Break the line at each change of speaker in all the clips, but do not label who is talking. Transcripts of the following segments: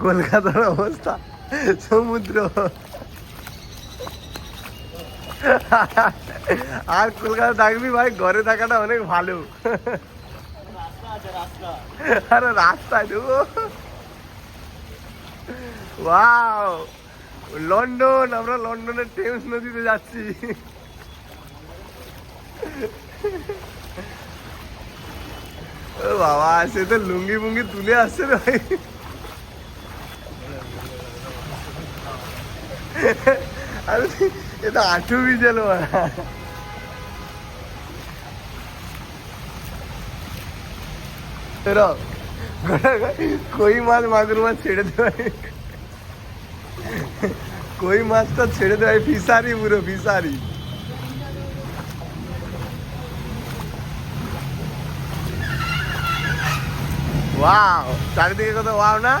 কলকাতার অবস্থা, সমুদ্র। আর কলকাতা থাকবি ভাই, ঘরে থাকাটা অনেক ভালো। আরে রাস্তায় দেবো। লন্ডন, আমরা লন্ডনের টেমস নদীতে যাচ্ছি। ও বাবা, সে তো লুঙ্গি মুঙ্গি তুলে আসছে ভাই আরে এটা আঠু বিজেল কই মাছ মাগুর মাছ ছেড়ে দেয় কই মাছটা ছেড়ে দেয় ফিসারি পুরো ফিসারি ওয়াও, চারিদিকে কত ওয়াও না?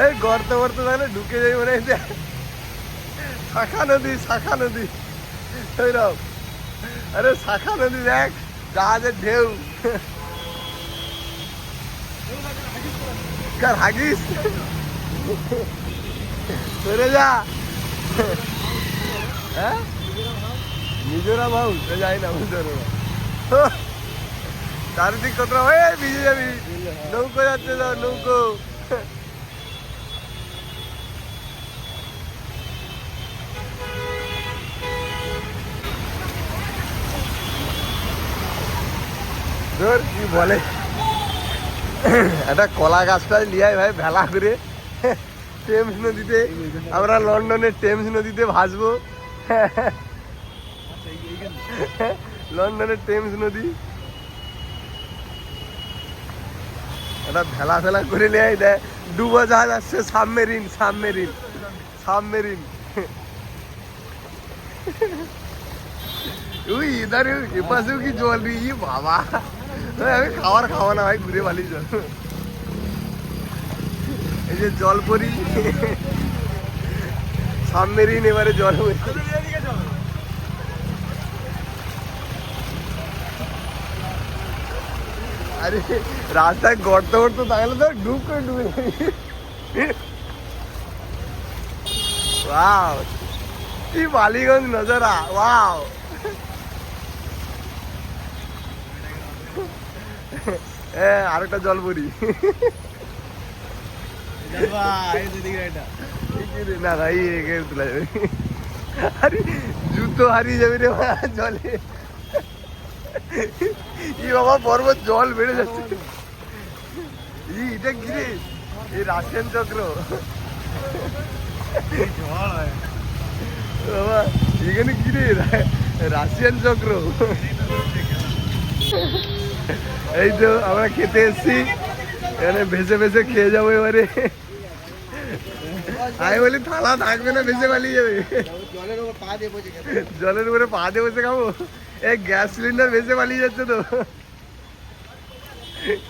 এই গর্ত গর্ত তাহলে ঢুকে যাই মনে হচ্ছে শাখা নদী শাখা নদী। ওইরকম আরে শাখা নদী দেখ, জাহাজের ঢেউ। কার হাগিস? সরে যা। হ্যাঁ? মিজোরাম হাউস যাই না মিজোরাম। চারিদিক কত হয়ে ভিজে যাবি। নৌকো যাচ্ছে তো, নৌকো। ধর, কি বলে? একটা কলা গাছটাই লিয়াই ভাই, ভেলা করে। টেমস নদীতে, আমরা লন্ডনের টেমস নদীতে ভাসবো। লন্ডনের টেমস নদী। একটা ভেলা ফেলা করে লিয়াই দেয় ডুবো জাহাজ আসছে সাবমেরিন সাবমেরিন সাবমেরিন। ওই ইধার, এপাশেও কি জল বাবা। আমি খাবার খাওয়া না ভাই, ঘুরে বালি জল। এই যে জল পরি সাবমেরিন এবারে জল আরে, রাস্তায় গর্ত গর্ত থাকলে তো ডুব করে ডুবে ওয়াও, কি বালিগঞ্জ নজারা, ওয়াও। হ্যাঁ আরেকটা জল পরি না না এই তোলা যাবে। আরে জুতো হারিয়ে যাবে রে জলে। ই বাবা পর্বত জল বেড়ে যাচ্ছে। ই এটা কি এই রাশিয়ান চক্র। বাবা এখানে কি রাশিয়ান চক্র। এই তো আমরা খেতে এসছি। এখানে ভেসে ভেসে খেয়ে যাব এবারে। আমি বলি, থালা থাকবে না ভেসে পালিয়ে যাবে।
জলের উপর পা দিয়ে বসে
খাব। এই গ্যাস সিলিন্ডার ভেসে পালিয়ে যাচ্ছে তো।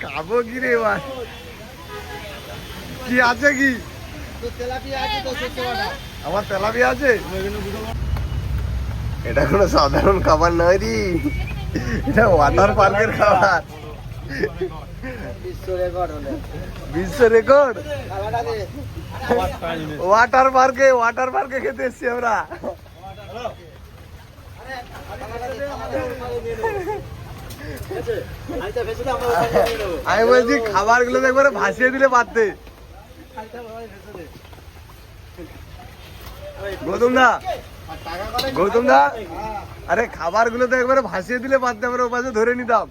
খাব কি রে এবার? কি আছে কি? আমার তেলাপিয়া আছে? এটা কোনো সাধারণ খাবার নয় রে। এটা ওয়াটার পার্কের খাবার।
বিশ্ব রেকর্ড?
ওয়াটার পার্কে ওয়াটার পার্কে খেতে এসছি আমরা। আমি বলছি খাবারগুলো একবারে ভাসিয়ে দিলে পারতে। গৌতম দা গৌতম দা আরে খাবারগুলো তো একবারে ভাসিয়ে দিলে পারতে আমরা ওপাশে ধরে নিতাম।